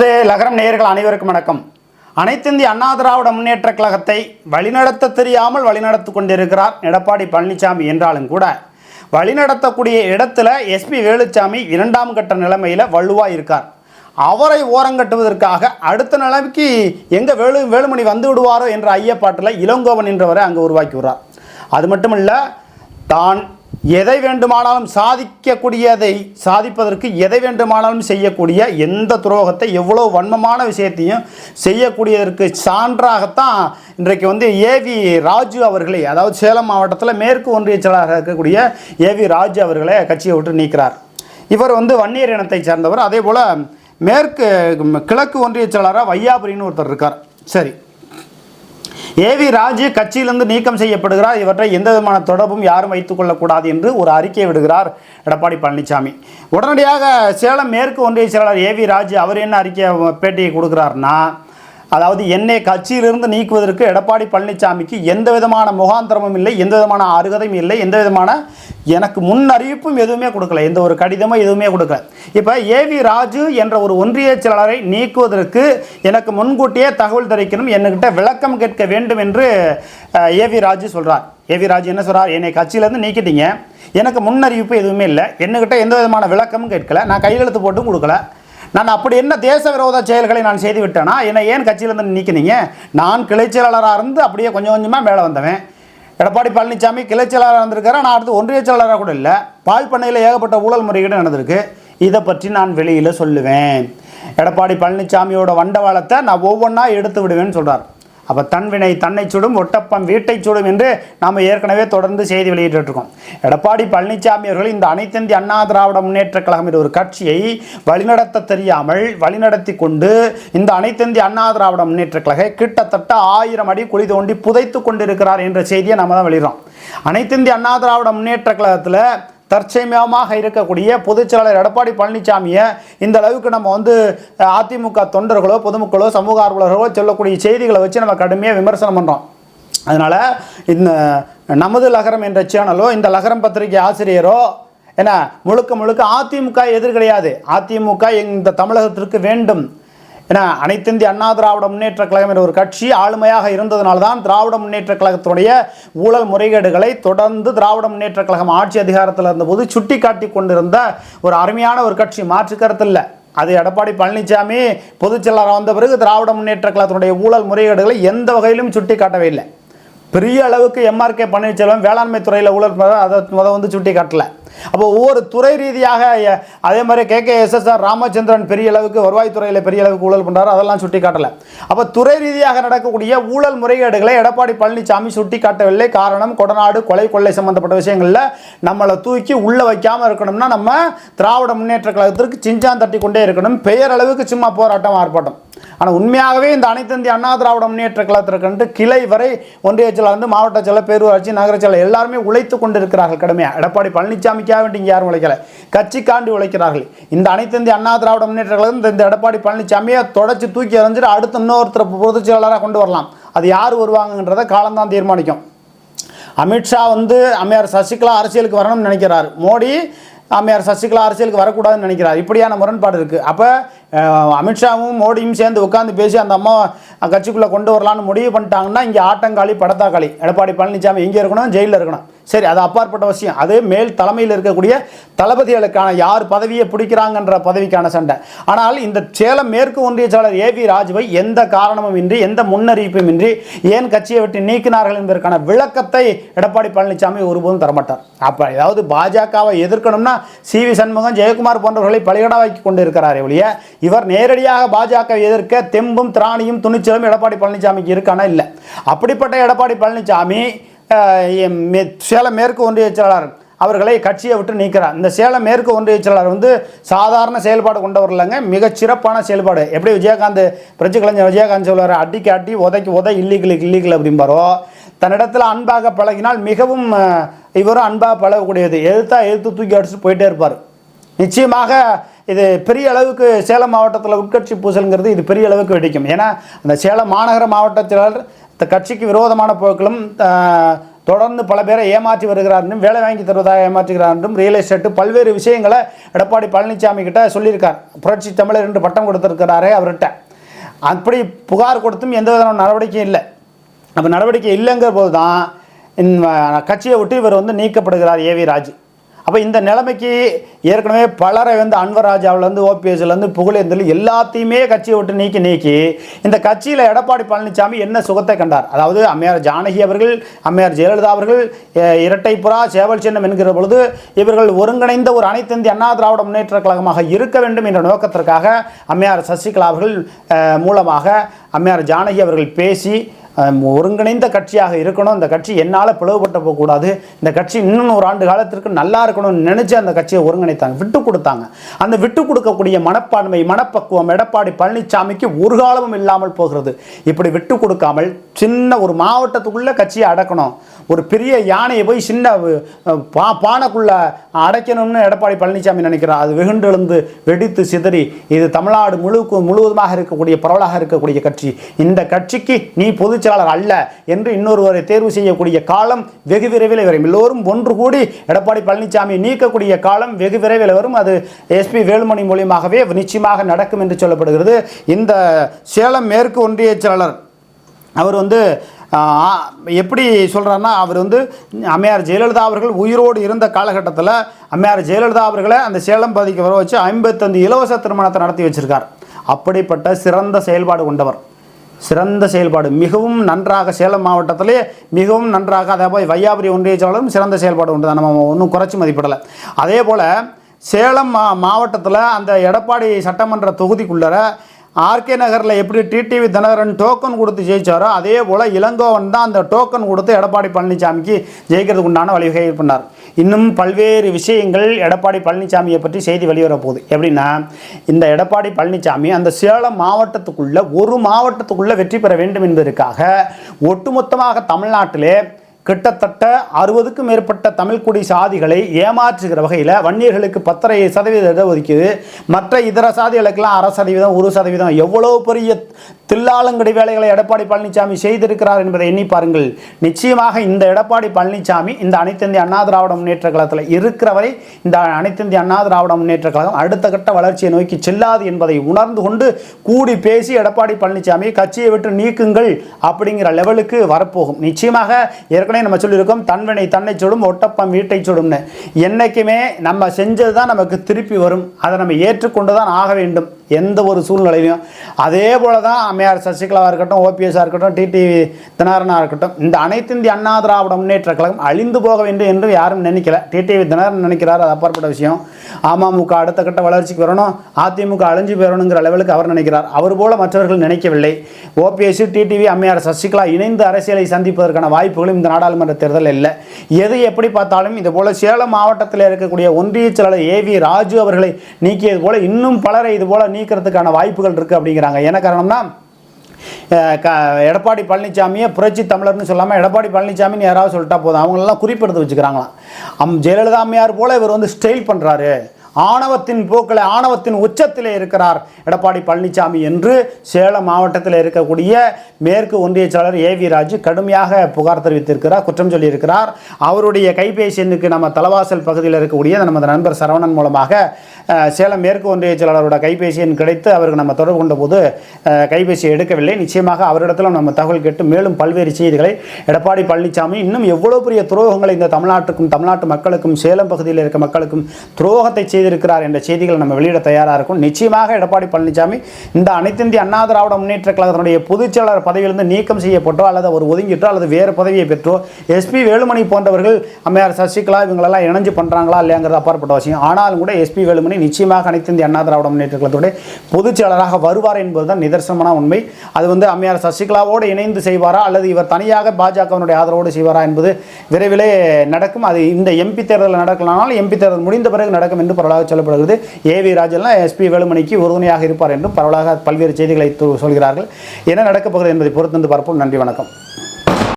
லகரம் நேயர்கள் அனைவருக்கும் வணக்கம். அனைத்திந்திய அண்ணா திராவிட முன்னேற்ற கழகத்தை வழிநடத்த தெரியாமல் வழிநடத்து கொண்டிருக்கிறார் எடப்பாடி பழனிசாமி என்றாலும் கூட வழிநடத்தக்கூடிய இடத்துல எஸ்பி வேலுச்சாமி இரண்டாம் கட்ட நிலைமையில் வலுவாக இருக்கார். அவரை ஓரங்கட்டுவதற்காக அடுத்த நிலைமைக்கு எங்கே வேலு வேலுமணி வந்து விடுவாரோ என்ற ஐயப்பாட்டில் இளங்கோவன் என்றவரை அங்கே உருவாக்கி விடுறார். அது மட்டுமல்ல தான் எதை வேண்டுமானாலும் சாதிக்கக்கூடியதை சாதிப்பதற்கு எதை வேண்டுமானாலும் செய்யக்கூடிய எந்த துரோகத்தை எவ்வளோ வன்மமான விஷயத்தையும் செய்யக்கூடியதற்கு சான்றாகத்தான் இன்றைக்கு வந்து ஏவி ராஜு அவர்களை அதாவது சேலம் மாவட்டத்தில் மேற்கு ஒன்றிய செயலாளராக இருக்கக்கூடிய ஏவி ராஜு அவர்களை கட்சியை விட்டு நீக்கிறார். இவர் வந்து வன்னியர் இனத்தை சேர்ந்தவர். அதே போல் மேற்கு கிழக்கு ஒன்றிய செயலாளராக வையாபுரின்னு ஒருத்தர் இருக்கார். சரி. ஏவி ராஜு கட்சியிலிருந்து நீக்கம் செய்யப்படுகிறார். இவற்றை எந்த விதமான தொடர்பும் யாரும் வைத்துக் கொள்ளக்கூடாது என்று ஒரு அறிக்கை விடுகிறார் எடப்பாடி பழனிசாமி உடனடியாக சேலம் மேற்கு ஒன்றிய செயலாளர் ஏவி ராஜு அவர் என்ன அறிக்கை பேட்டியை கொடுக்குறாருன்னா அதாவது என்னை கட்சியிலிருந்து நீக்குவதற்கு எடப்பாடி பழனிசாமிக்கு எந்த விதமான முகாந்திரமும் இல்லை எந்த விதமான அருகதையும் இல்லை எந்த விதமான எனக்கு முன் அறிவிப்பும் எதுவுமே கொடுக்கல. எந்த ஒரு கடிதமும் எதுவுமே கொடுக்கல. இப்போ ஏவி ராஜு என்ற ஒரு ஒன்றிய செயலாளரை நீக்குவதற்கு எனக்கு முன்கூட்டியே தகவல் தெரிவிக்கணும் என்கிட்ட விளக்கம் கேட்க வேண்டும் என்று ஏவி ராஜு சொல்கிறார் ஏவி ராஜு என்ன சொல்கிறார் என்னை கட்சியிலேருந்து நீக்கிட்டீங்க. எனக்கு முன்னறிவிப்பு எதுவுமே இல்லை. என்கிட்ட எந்த விதமான விளக்கமும் கேட்கல. நான் கையெழுத்து போட்டும் கொடுக்கல. நான் அப்படி என்ன தேச விரோத செயல்களை நான் செய்து விட்டேனா என்னை ஏன் கட்சியிலேருந்து நீக்கினீங்க? நான் கிளைச் செயலாளராக இருந்து அப்படியே கொஞ்சம் கொஞ்சமாக மேலே வந்தவன். எடப்பாடி பழனிசாமி கிளைச் செயலாளராக இருந்திருக்காரு? நான் அடுத்து ஒன்றிய செயலாளராக கூட இல்லை. பால் பண்ணையில் ஏகப்பட்ட ஊழல் முறைகேடு நடந்திருக்கு. இதை பற்றி நான் வெளியில் சொல்லுவேன். எடப்பாடி பழனிசாமியோட வண்டவாளத்தை நான் ஒவ்வொன்றா எடுத்து விடுவேன்னு சொல்கிறார் அப்போ தன்வினை தன்னை சுடும் ஒட்டப்பம் வீட்டை சுடும் என்று நாம் ஏற்கனவே தொடர்ந்து செய்தி வெளியிட்டு இருக்கோம் எடப்பாடி பழனிசாமி அவர்கள் இந்த அனைத்திந்திய அண்ணா திராவிட முன்னேற்ற கழகம் என்ற ஒரு கட்சியை வழிநடத்த தெரியாமல் வழிநடத்தி கொண்டு இந்த அனைத்திந்திய அண்ணா திராவிட முன்னேற்ற கழக கிட்டத்தட்ட ஆயிரம் அடி குழி தோண்டி புதைத்து கொண்டிருக்கிறார் என்ற செய்தியை நம்ம தான் வெளியிடறோம். அனைத்திந்திய அண்ணா திராவிட முன்னேற்ற கழகத்தில் தற்சமயமாக இருக்கக்கூடிய பொதுச்செயலாளர் எடப்பாடி பழனிசாமியை இந்த அளவுக்கு நம்ம வந்து அதிமுக தொண்டர்களோ பொதுமக்களோ சமூக ஆர்வலர்களோ சொல்லக்கூடிய செய்திகளை வச்சு நம்ம கடுமையாக விமர்சனம் பண்ணுறோம் அதனால் இந்த நமது லகரம் என்ற சேனலோ இந்த லகரம் பத்திரிகை ஆசிரியரோ என்ன முழுக்க முழுக்க அதிமுக எதிர் கிடையாது. அதிமுக இந்த தமிழகத்திற்கு வேண்டும். ஏன்னா அனைத்திந்திய அண்ணா திராவிட முன்னேற்ற கழகம் என்ற ஒரு கட்சி ஆளுமையாக இருந்ததுனால தான் திராவிட முன்னேற்ற கழகத்தினுடைய ஊழல் முறைகேடுகளை தொடர்ந்து திராவிட முன்னேற்ற கழகம் ஆட்சி அதிகாரத்தில் இருந்தபோது சுட்டி காட்டி கொண்டிருந்த ஒரு அருமையான ஒரு கட்சி மாற்று கருத்து இல்லை அது எடப்பாடி பழனிசாமி பொதுச் செயலாளர் வந்த பிறகு திராவிட முன்னேற்ற கழகத்தினுடைய ஊழல் முறைகேடுகளை எந்த வகையிலும் சுட்டி காட்டவே இல்லை. பெரிய அளவுக்கு எம்ஆர்கே பன்னீர்செல்வம் வேளாண்மை துறையில் ஊழல் அதை முத வந்து சுட்டி காட்டலை. அப்போ ஒவ்வொரு துறை ரீதியாக அதே மாதிரி கே கே எஸ்எஸ்ஆர் ராமச்சந்திரன் பெரிய அளவுக்கு வருவாய்த்துறையில் பெரிய அளவுக்கு ஊழல் பண்ணுறாரு அதெல்லாம் சுட்டி காட்டலை. அப்போ துறை ரீதியாக நடக்கக்கூடிய ஊழல் முறைகேடுகளை எடப்பாடி பழனிசாமி சுட்டி காட்டவில்லை. காரணம் கொடநாடு கொலை கொள்ளை சம்பந்தப்பட்ட விஷயங்களில் நம்மளை தூக்கி உள்ளே வைக்காமல் இருக்கணும்னா நம்ம திராவிட முன்னேற்ற கழகத்திற்கு சிஞ்சான் தட்டி கொண்டே இருக்கணும். பெயரளவுக்கு சும்மா போராட்டம் ஆர்ப்பாட்டம். ஆனால் உண்மையாகவே இந்த அனைத்து இந்திய அண்ணா திராவிட முன்னேற்ற கழகத்திற்கென்று கிளை வரை ஒன்றிய செயலாளர் வந்து மாவட்ட செயலர் பேரூராட்சி நகர செயலர் எல்லாருமே உழைத்து கொண்டிருக்கிறார்கள் கடுமையாக எடப்பாடி பழனிசாமிக்காக வேண்டி இங்கே யாரும் உழைக்கல. கட்சிக்காண்டி உழைக்கிறார்கள். இந்த அனைத்து இந்திய அண்ணா திராவிட முன்னேற்ற கழகம் இந்த- எடப்பாடி பழனிசாமியை தொடச்சி தூக்கி எறிஞ்சிட்டு அடுத்து இன்னொருத்தர் பொதுச் செயலாளராக கொண்டு வரலாம். அது யார் வருவாங்கன்றதை காலம்தான் தீர்மானிக்கும். அமித்ஷா வந்து அம்மையார் சசிகலா அரசியலுக்கு வரணும்னு நினைக்கிறார். மோடி அம்மையார் சசிகலா அரசியலுக்கு வரக்கூடாதுன்னு நினைக்கிறார். இப்படியான முரண்பாடு இருக்குது அப்போ அமித்ஷாவும் மோடியும் சேர்ந்து உட்காந்து பேசி அந்த அம்மா கட்சிக்குள்ளே கொண்டு வரலான்னு முடிவு பண்ணிட்டாங்கன்னா இங்கே ஆட்டங்காளி படத்தாக்காளி எடப்பாடி பழனிசாமி எங்கே இருக்கணும் ஜெயிலில் இருக்கணும். சரி அது அப்பாற்பட்ட விஷயம். அது மேல் தலைமையில் இருக்கக்கூடிய தளபதிகளுக்கான யார் பதவியை பிடிக்கிறாங்கன்ற பதவிக்கான சண்டை. ஆனால் இந்த சேலம் மேற்கு ஒன்றிய செயலர் ஏ வி ராஜுவை எந்த காரணமும் இன்றி எந்த முன்னறிவிப்பும் இன்றி ஏன் கட்சியை விட்டு நீக்கினார்கள் என்பதற்கான விளக்கத்தை எடப்பாடி பழனிசாமி ஒருபோதும் தரமாட்டார். அப்போ ஏதாவது பாஜகவை எதிர்க்கணும்னா சி வி சண்முகம் ஜெயக்குமார் போன்றவர்களை பலிகடாவாக்கி கொண்டு இருக்கிறாரே ஒழிய இவர் நேரடியாக பாஜக எதிர்க்க தெம்பும் திராணியும் துணிச்சலும் எடப்பாடி பழனிசாமிக்கு இருக்கானா? இல்லை. அப்படிப்பட்ட எடப்பாடி பழனிசாமி சேலம் மேற்கு ஒன்றிய செயலாளர் அவர்களை கட்சியை விட்டு நீக்கிறார். இந்த சேலம் மேற்கு ஒன்றிய செயலாளர் வந்து சாதாரண செயல்பாடு கொண்டவர் இல்லைங்க. மிகச்சிறப்பான செயல்பாடு. எப்படி விஜயகாந்த் பிரச்சு கலைஞர் விஜயகாந்த் சொல்வார்? அடிக்கு அடி உதைக்கு உதை இல்லீகல் இல்லீகல் அப்படிம்பாரோ? தன்னிடத்தில் அன்பாக பழகினால் மிகவும் இவரும் அன்பாக பழகக்கூடியது. எதிர்த்தா எதிர்த்து தூக்கி அடிச்சுட்டு போயிட்டே இருப்பார். நிச்சயமாக இது பெரிய அளவுக்கு சேலம் மாவட்டத்தில் உட்கட்சி பூசல்ங்கிறது இது பெரிய அளவுக்கு வெடிக்கும். ஏன்னா அந்த சேலம் மாநகர மாவட்ட இந்த கட்சிக்கு விரோதமான போக்களும் தொடர்ந்து பல பேரை ஏமாற்றி வருகிறார் என்றும் வேலை வாங்கி தருவதாக ஏமாற்றுகிறார் என்றும் ரியல் எஸ்டேட்டு பல்வேறு விஷயங்களை எடப்பாடி பழனிசாமி கிட்ட சொல்லியிருக்கார். புரட்சி தமிழர் என்று பட்டம் கொடுத்துருக்கிறாரே அவர்கிட்ட. அப்படி புகார் கொடுத்தும் எந்த விதமான நடவடிக்கையும் இல்லை. அப்போ நடவடிக்கை இல்லைங்கிற போது தான் கட்சியை விட்டு இவர் வந்து நீக்கப்படுகிறார் ஏ வி ராஜு. அப்போ இந்த நிலைமைக்கு ஏற்கனவே பலரை வந்து அன்வராஜாவிலேருந்து ஓபிஎஸ்லேருந்து புகழேந்தில் எல்லாத்தையுமே கட்சியை விட்டு நீக்கி நீக்கி இந்த கட்சியில் எடப்பாடி பழனிசாமி என்ன சுகத்தை கண்டார்? அதாவது அம்மையார் ஜானகி அவர்கள் அம்மையார் ஜெயலலிதா அவர்கள் இரட்டைப்புறா சேவல் சின்னம் என்கிற பொழுது இவர்கள் ஒருங்கிணைந்த ஒரு அனைத்து இந்திய அண்ணா திராவிட முன்னேற்ற கழகமாக இருக்க வேண்டும் என்ற நோக்கத்திற்காக அம்மையார் சசிகலா அவர்கள் மூலமாக அம்மையார் ஜானகி அவர்கள் பேசி ஒருங்கிணைந்த கட்சியாக இருக்கணும். இந்த கட்சி என்னால் பிளவுபட்ட போகக்கூடாது. இந்த கட்சி இன்னும் ஒரு ஆண்டு காலத்திற்கு நல்லா இருக்கணும்னு நினைச்சு அந்த கட்சியை ஒருங்கிணைத்தாங்க. விட்டு கொடுத்தாங்க. அந்த விட்டு கொடுக்கக்கூடிய மனப்பான்மை மனப்பக்குவம் எடப்பாடி பழனிசாமிக்கு ஒரு காலமும் இல்லாமல் போகிறது. இப்படி விட்டு கொடுக்காமல் சின்ன ஒரு மாவட்டத்துக்குள்ள கட்சியை அடக்கணும். ஒரு பெரிய யானையை போய் சின்ன பா பானைக்குள்ள அடைக்கணும்னு எடப்பாடி பழனிசாமி நினைக்கிறார். அது வெகுண்டெழுந்து வெடித்து சிதறி இது தமிழ்நாடு முழுக்க முழுவதுமாக இருக்கக்கூடிய பரவலாக இருக்கக்கூடிய கட்சி. இந்த கட்சிக்கு நீ பொதுச் பொதுச்செயலாளர் அல்ல என்று இன்னொருவரை தேர்வு செய்யக்கூடிய காலம் வெகு விரைவில் வரும். எல்லோரும் ஒன்று கூடி எடப்பாடி பழனிசாமி நீக்கக்கூடிய காலம் வெகு விரைவில் வரும். அது எஸ்பி வேலுமணி மூலியமாகவே நிச்சயமாக நடக்கும் என்று சொல்லப்படுகிறது. இந்த சேலம் மேற்கு ஒன்றிய செயலாளர் அவர் வந்து எப்படி சொல்கிறாருன்னா அவர் வந்து அம்மையார் ஜெயலலிதா அவர்கள் உயிரோடு இருந்த காலகட்டத்தில் அம்மையார் ஜெயலலிதா அவர்களை அந்த சேலம் பகுதிக்கு வர வச்சு ஐம்பத்தஞ்சு இலவச திருமணத்தை நடத்தி வச்சிருக்கார். அப்படிப்பட்ட சிறந்த செயல்பாடு கொண்டவர். சிறந்த செயல்பாடு. மிகவும் நன்றாக சேலம் மாவட்டத்திலே மிகவும் நன்றாக அதே போய் வையாபுரி ஒன்றிய செயலாளரும் சிறந்த செயல்பாடு உண்டு. தான் நம்ம ஒன்றும் குறைச்சி மதிப்பிடலை. அதே போல் சேலம் மா மாவட்டத்தில் அந்த எடப்பாடி சட்டமன்ற தொகுதிக்குள்ளே ஆர்கே நகரில் எப்படி டிடிவி தினகரன் டோக்கன் கொடுத்து ஜெயிச்சாரோ அதே போல் இளங்கோவன் தான் அந்த டோக்கன் கொடுத்து எடப்பாடி பழனிசாமிக்கு ஜெயிக்கிறதுக்கு உண்டான வழிவகை பண்ணார். இன்னும் பல்வேறு விஷயங்கள் எடப்பாடி பழனிசாமியை பற்றி செய்தி வெளிவரப்போகுது எப்படின்னா இந்த எடப்பாடி பழனிசாமி அந்த சேலம் மாவட்டத்துக்குள்ளே ஒரு மாவட்டத்துக்குள்ளே வெற்றி பெற வேண்டும் என்பதற்காக ஒட்டுமொத்தமாக தமிழ்நாட்டிலே கிட்டத்தட்ட அறுபதுக்கும் மேற்பட்ட தமிழ்குடி சாதிகளை ஏமாற்றுகிற வகையில் வன்னியர்களுக்கு பத்தரை சதவீத இடஒதுக்கீடு மற்ற இதர சாதிகளுக்கெல்லாம் அரை சதவீதம் ஒரு சதவீதம். எவ்வளோ பெரிய தில்லாலங்கடி வேலைகளை எடப்பாடி பழனிசாமி செய்திருக்கிறார் என்பதை எண்ணி பாருங்கள். நிச்சயமாக இந்த எடப்பாடி பழனிசாமி இந்த அனைத்திந்திய அண்ணா திராவிட முன்னேற்ற கழகத்தில் இருக்கிற வரை இந்த அனைத்திந்திய அண்ணா திராவிட முன்னேற்ற கழகம் அடுத்த கட்ட வளர்ச்சியை நோக்கி செல்லாது என்பதை உணர்ந்து கொண்டு கூடி பேசி எடப்பாடி பழனிசாமி கட்சியை விட்டு நீக்குங்கள் அப்படிங்கிற லெவலுக்கு வரப்போகும். நிச்சயமாக ஏற்கனவே நம்ம சொல்லியிருக்கோம். தன்வினை தன்னை சுடும் ஒட்டப்பம் வீட்டை சுடும்னு என்னைக்குமே நம்ம செஞ்சது தான் நமக்கு திருப்பி வரும். அதை நம்ம ஏற்றுக்கொண்டு தான் ஆக வேண்டும். எந்த ஒரு சூழ்நிலையிலையும். அதே போல தான் அம்மையார் சசிகலாவாக இருக்கட்டும் ஓபிஎஸ்ஸாக இருக்கட்டும் டிடிவி தினகரனாக இருக்கட்டும் இந்த அனைத்து இந்திய அண்ணா திராவிட முன்னேற்ற கழகம் அழிந்து போக வேண்டும் என்று யாரும் நினைக்கல. டிடிவி தினகரன் நினைக்கிறார் அது அப்பாற்பட்ட விஷயம். அமமுக அடுத்த கட்ட வளர்ச்சிக்கு வரணும் அதிமுக அழிஞ்சு போயிடணுங்கிற லெவலுக்கு அவர் நினைக்கிறார். அவர் போல மற்றவர்கள் நினைக்கவில்லை. ஓபிஎஸ் டிடிவி அம்மையார் சசிகலா இணைந்து அரசியலை சந்திப்பதற்கான வாய்ப்புகளும் இந்த நாடாளுமன்ற தேர்தலில் இல்லை. எது எப்படி பார்த்தாலும் இது போல சேலம் மாவட்டத்தில் இருக்கக்கூடிய ஒன்றிய செயலாளர் ஏ வி ராஜு அவர்களை நீக்கியது போல இன்னும் பலரை இது போல நீக்கிறதுக்கான வாய்ப்புகள் இருக்குது அப்படிங்கிறாங்க. என்ன காரணம்னா க எடப்பாடி பழனிசாமியை புரட்சி தமிழர்னு சொல்லாமல் எடப்பாடி பழனிசாமின்னு யாராவது சொல்லிட்டா போதும். அவங்களெல்லாம் குறிப்பெடுத்து வச்சுக்கிறாங்களாம். அம் ஜெயலலிதா அம்மையார் போல இவர் வந்து ஸ்டைல் பண்ணுறாரு ஆணவத்தின் போக்கில் ஆணவத்தின் உச்சத்தில் இருக்கிறார். எடப்பாடி பழனிசாமி என்று சேலம் மாவட்டத்தில் இருக்கக்கூடிய மேற்கு ஒன்றிய செயலர் ஏ வி ராஜு கடுமையாக புகார் தெரிவித்திருக்கிறார் குற்றம் சொல்லியிருக்கிறார். அவருடைய கைபேசி எண்ணுக்கு நம்ம தலவாசல் பகுதியில் இருக்கக்கூடிய நமது நண்பர் சரவணன் மூலமாக சேலம் மேற்கு ஒன்றிய செயலாளரோட கைபேசி எண் கிடைத்து அவருக்கு நம்ம தொடர்பு கொண்ட போது எடுக்கவில்லை. நிச்சயமாக அவரிடத்தில் நம்ம தகவல் கேட்டு மேலும் பல்வேறு செய்திகளை எடப்பாடி பழனிசாமி இன்னும் எவ்வளோ பெரிய துரோகங்களை இந்த தமிழ்நாட்டுக்கும் தமிழ்நாட்டு மக்களுக்கும் சேலம் பகுதியில் இருக்க மக்களுக்கும் துரோகத்தை செய்திருக்கிறார் என்ற செய்திகளை நம்ம வெளியிட தயாராக இருக்கும். நிச்சயமாக எடப்பாடி பழனிசாமி இந்த அனைத்திந்திய அண்ணா திராவிட முன்னேற்ற கழகத்தினுடைய பொதுச் செயலாளர் பதவியிலிருந்து நீக்கம் செய்யப்பட்டோ அல்லது அவர் ஒதுங்கிட்டோ அல்லது வேறு பதவியை பெற்றோ எஸ்பி வேலுமணி போன்றவர்கள் அம்மையார் சசிகலா இவங்களெல்லாம் இணைஞ்சு பண்ணுறாங்களா இல்லையாங்கிறது அப்பாற்பட்ட விஷயம் ஆனாலும் கூட எஸ்பி வேலுமணி நிச்சயமாக அனைத்திந்திய அண்ணா திராவிட முன்னேற்ற கழகத்துடைய பொதுச் செயலராக வருவார் என்பதுதான் நிதர்சனமான உண்மை. அது வந்து அம்மையார் சசிகலாவோடு இணைந்து செய்வாரா அல்லது இவர் தனியாக பாஜகவினுடைய ஆதரவோடு செய்வாரா என்பது விரைவிலே நடக்கும். அது இந்த எம்பி தேர்தலில் நடக்கலானால் எம்பி தேர்தல் முடிந்த பிறகு நடக்கும் என்று பரவலாக சொல்லப்படுகிறது. ஏ வி ராஜெல்லாம் எஸ்பி வேலுமணிக்கு உறுதுணையாக இருப்பார் என்றும் பரவலாக பல்வேறு செய்திகளை சொல்கிறார்கள். என்ன நடக்கப் போகிறது என்பதை பொறுத்திருந்து பார்ப்போம். நன்றி வணக்கம்.